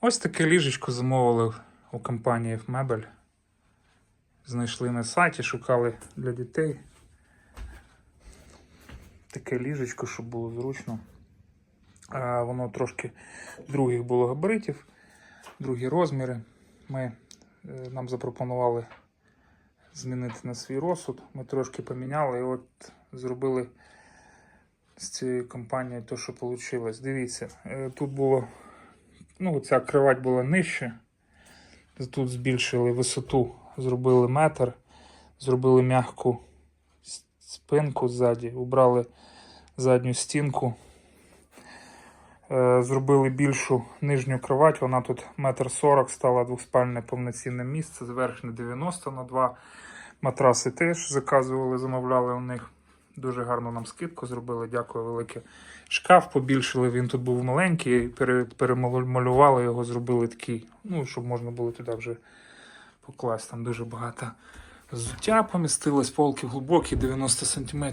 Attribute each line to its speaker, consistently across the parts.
Speaker 1: Ось таке ліжечко замовили у компанії Мебель. Знайшли на сайті, шукали для дітей. Таке ліжечко, щоб було зручно. А воно трошки других було габаритів, другі розміри. Ми, е, нам запропонували змінити на свій розсуд. Ми трошки поміняли і от зробили з цією компанією те, що вийшло. Дивіться, е, тут було, ну, ця кровать була нижче. Тут збільшили висоту, зробили метр, зробили м'яку спинку ззаді, убрали задню стінку. Е, Зробили більшу нижню кровать, вона тут метр сорок стала двоспальне повноцінне місце, зверхне 90 на 2. Матраси теж заказували, замовляли у них. Дуже гарно нам скидку зробили, дякую велике. Шкаф побільшили, він тут був маленький, пере- перемалювали його, зробили такий, ну, щоб можна було туди вже покласти. Там дуже багато взуття помістилось, полки глибокі, 90 см.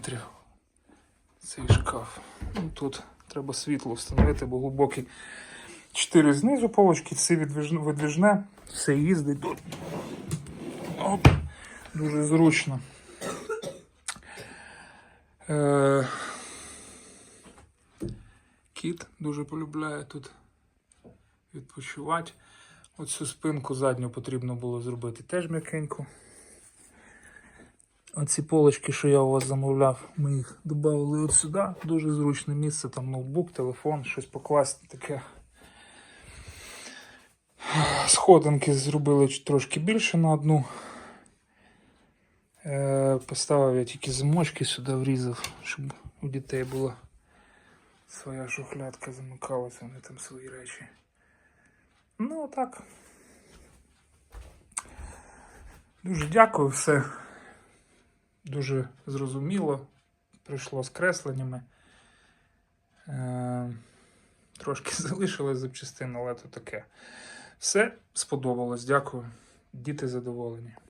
Speaker 1: Цей шкаф. Ну, тут треба світло встановити, бо глибокий. Чотири знизу полочки, все видвіжне, все їздить. Оп, дуже зручно. Е, Кіт дуже полюбляє тут відпочивати. Оцю спинку задню потрібно було зробити теж м'якенько. Оці полочки, що я у вас замовляв, ми їх додали от сюди. Дуже зручне місце, там ноутбук, телефон, щось покласти таке. Сходинки зробили трошки більше на одну. Е, Поставив я тільки замочки сюди врізав, щоб у дітей була своя шухлядка, замикалася, вони там свої речі. Ну, так. Дуже дякую, все дуже зрозуміло. Прийшло з кресленнями. Е, трошки залишилось запчастин, але то таке. Все сподобалось, дякую. Діти задоволені.